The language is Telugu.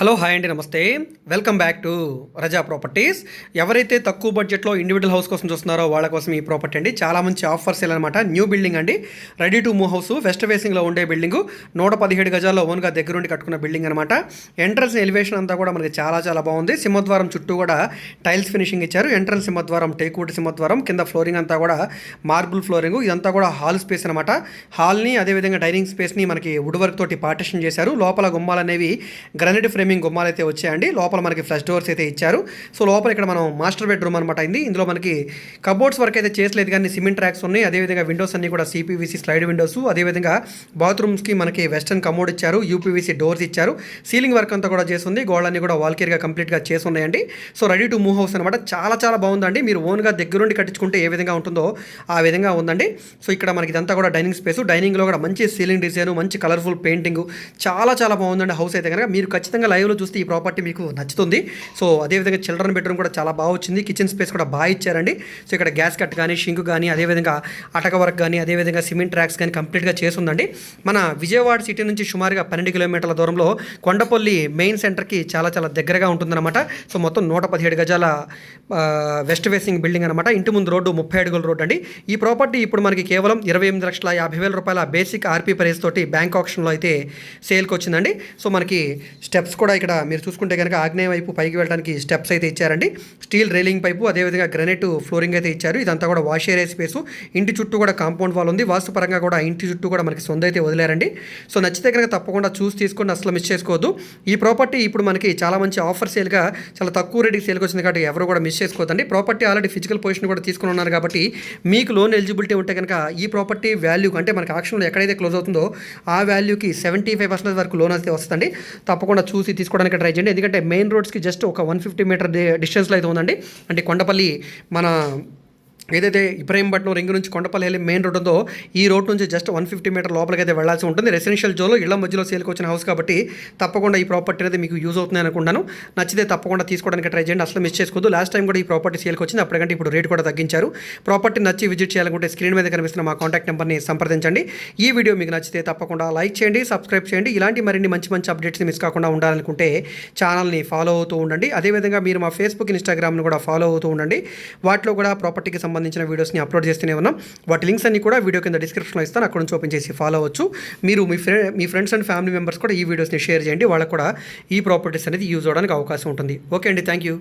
హలో హాయ్ అండి నమస్తే. Welcome back to Raza properties. ఎవరైతే తక్కువ బడ్జెట్లో ఇండివిజువల్ హౌస్ కోసం చూస్తున్నారో వాళ్ళ కోసం ఈ ప్రాపర్టీ అండి. చాలా మంచి ఆఫర్స్ అనమాట న్యూ బిల్డింగ్ అండి. Ready to move house west ఫేసింగ్లో ఉండే బిల్డింగ్ నూట పదిహేడు గజాల్లో ఓన్గా దగ్గరుండి కట్టుకున్న బిల్డింగ్ అనమాట ఎంట్రన్స్ ఎలివేషన్ అంతా కూడా మనకి చాలా చాలా బాగుంది. సింహద్వారం చుట్టూ కూడా టైల్స్ ఫినిషింగ్ ఇచ్చారు. ఎంట్రన్స్ సింహద్వారం టేక్వుడ్ సింహద్వారం కింద ఫ్లోరింగ్ అంతా కూడా మార్బుల్ ఫ్లోరింగ్ ఇదంతా కూడా హాల్ స్పేస్ అనమాట హాల్ని అదేవిధంగా డైనింగ్ స్పేస్ని మనకి వుడ్ వర్క్ తోటి పార్టిషన్ చేశారు. లోపల గుమ్మాలు అనేవి గ్రనైట్ ఫ్రేమింగ్ గుమ్మాలు అయితే వచ్చాయండి. లోపల మనకి ఫ్లష్ డోర్స్ అయితే ఇచ్చారు. సో లోపల ఇక్కడ మనం మాస్టర్ బెడ్రూమ్ అనమాట అయింది. ఇందులో మనకి కబోర్డ్స్ వర్క్ అయితే చేసలేదు కానీ సిమెంట్ ట్రాక్స్ ఉన్నాయి. అదేవిధంగా విండోస్ అన్ని కూడా సిపివిసి స్లైడ్ విండోస్. అదేవిధంగా బాత్రూమ్స్కి మనకి వెస్టర్న్ కమోడ్ ఇచ్చారు. యూపీవీసీ డోర్స్ ఇచ్చారు. సీలింగ్ వర్క్ అంతా కూడా చేస్తుంది. గోడలన్నీ కూడా వాల్కేర్గా కంప్లీట్గా చేసి ఉన్నాయండి so ready to move house అనమాట చాలా చాలా బాగుందండి. మీరు ఓన్గా దగ్గరుండి కట్టించుకుంటే ఏ విధంగా ఉంటుందో ఆ విధంగా ఉందండి. సో ఇక్కడ మనకి ఇదంతా కూడా డైనింగ్ స్పేస్. డైనింగ్లో కూడా మంచి సీలింగ్ డిజైన్ మంచి కలర్ఫుల్ పెయింటింగ్. చాలా చాలా బాగుందండి హౌస్ అయితే కనుక. మీరు ఖచ్చితంగా లైవ్లో చూస్తే ఈ ప్రాపర్టీ మీకు నచ్చుతుంది. సో అదేవిధంగా చిల్డ్రన్ బెడ్రూమ్ కూడా చాలా బాగా వచ్చింది. కిచెన్ స్పేస్ కూడా బాగా ఇచ్చారండి. సో ఇక్కడ గ్యాస్ కట్ కానీ షింక్ కానీ అదేవిధంగా అటక వర్క్ కానీ అదేవిధంగా సిమెంట్ ట్రాక్స్ కానీ కంప్లీట్గా చేస్తుందండి. మన విజయవాడ సిటీ నుంచి సుమారుగా పన్నెండు కిలోమీటర్ల దూరంలో కొండపల్లి మెయిన్ సెంటర్కి చాలా చాలా దగ్గరగా ఉంటుందన్నమాట. సో మొత్తం నూట పదిహేడు గజాల వెస్ట్ ఫేసింగ్ బిల్డింగ్ అనమాట ఇంటి ముందు రోడ్డు ముప్పై అడుగుల రోడ్డు అండి. ఈ ప్రాపర్టీ ఇప్పుడు మనకి కేవలం ఇరవై ఎనిమిది లక్షల యాభై వేల రూపాయల బేసిక్ ఆర్పీ ప్రైస్ తోటి బ్యాంక్ ఆప్షన్లో అయితే సేల్కి వచ్చిందండి. సో మనకి స్టెప్స్ కూడా ఇక్కడ మీరు చూసుకుంటే కనుక ఆగ్నేయ వైపు పైకి వెళ్ళడానికి స్టెప్స్ అయితే ఇచ్చారండి. స్టీల్ రైలింగ్ పైపు అదేవిధంగా గ్రనైట్ ఫ్లోరింగ్ అయితే ఇచ్చారు. ఇదంతా కూడా వాష్ ఏరియా స్పేస్. ఇంటి చుట్టూ కూడా కాంపౌండ్ వాల్ ఉంది. వాస్తు పరంగా కూడా ఇంటి చుట్టూ కూడా మనకి సొంత అయితే వదిలేరండి. సో నచ్చితే కనుక తప్పకుండా చూసి తీసుకొని అసలు మిస్ చేసుకోవద్దు. ఈ ప్రాపర్టీ ఇప్పుడు మనకి చాలా మంచి ఆఫర్ సేల్గా చాలా తక్కువ రేటుకి సేల్కి వచ్చింది కాబట్టి ఎవరు కూడా మిస్ చేసుకోవద్దండి ప్రాపర్టీ ఆల్రెడీ ఫిజికల్ పొజిషన్ కూడా తీసుకుని ఉన్నారు కాబట్టి మీకు లోన్ ఎలిజిబిలిటీ ఉంటే కనుక ఈ ప్రాపర్టీ వాల్యూ అంటే మనకి ఆక్షన్లో ఎక్కడైతే క్లోజ్ అవుతుందో ఆ వాల్యూకి సెవెంటీ ఫైవ్ పర్సెంట్ వరకు లోన్ అయితే వస్తుందండి. తప్పకుండా చూసి తీసుకోవడానికి ట్రై చేయండి. ఎందుకంటే మెయిన్ రోడ్స్కి జస్ట్ ఒక వన్ ఫిఫ్టీ మీటర్ డిస్టెన్స్లో అయితే ఉందండి. అంటే కొండపల్లి మన ఏదైతే ఇబ్రాహీంపట్నం రింగ్ నుంచి కొండపల్లి వెళ్ళి మెయిన్ రోడ్ ఉందో ఈ రోడ్ నుంచి జస్ట్ వన్ ఫిఫ్టీ మీటర్ లోపలికి అయితే వెళ్ళాల్సి ఉంటుంది. రెసిడెన్షియల్ జోన్లో ఇళ్ళ మధ్యలో సేల్కి వచ్చిన హౌస్ కాబట్టి తప్పకుండా ఈ ప్రాపర్టీ అనేది మీకు యూజ్ అవుతుంది అనుకున్నాను నచ్చితే తప్పకుండా తీసుకోవడానికి ట్రై చేయండి. అసలు మిస్ చేసుకోవద్దు. లాస్ట్ టైం కూడా ఈ ప్రాపర్టీ సేల్కి వచ్చింది. అప్పటికంటే ఇప్పుడు రేట్ కూడా తగ్గించారు. ప్రాపర్టీ నచ్చి విజిట్ చేయాలనుకుంటే స్క్రీన్ మీద కనిపిస్తున్న మా కాంటాక్ట్ నెంబర్ని సంప్రదించండి. ఈ వీడియో మీకు నచ్చితే తప్పకుండా లైక్ చేయండి సబ్స్క్రైబ్ చేయండి. ఇలాంటి మరిన్ని మంచి మంచి అప్డేట్స్ మిస్ కాకుండా ఉండాలనుకుంటే ఛానల్ని ఫాలో అవుతూ ఉండండి. అదేవిధంగా మీరు మా ఫేస్బుక్ ఇన్స్టాగ్రామ్ను కూడా ఫాలో అవుతూ ఉండండి. వాటిలో కూడా ప్రాపర్టీకి సంబంధించిన వీడియోస్ని అప్లోడ్ చేస్తూనే ఉన్నాం. వాటి లింక్స్ అన్ని కూడా వీడియో కింద డిస్క్రిప్షన్లో ఇస్తాను. అక్కడ నుంచి ఓపెన్ చేసి ఫాలో అవ్వచ్చు. మీరు మీ ఫ్రెండ్ మీ ఫ్రెండ్స్ అండ్ ఫ్యామిలీ మెంబర్స్ కూడా ఈ వీడియోస్ని షేర్ చేయండి. వాళ్ళకు కూడా ఈ ప్రాపర్టీస్ అనేది యూజ్ అవడానికి అవకాశం ఉంటుంది. ఓకే అండి. Thank you.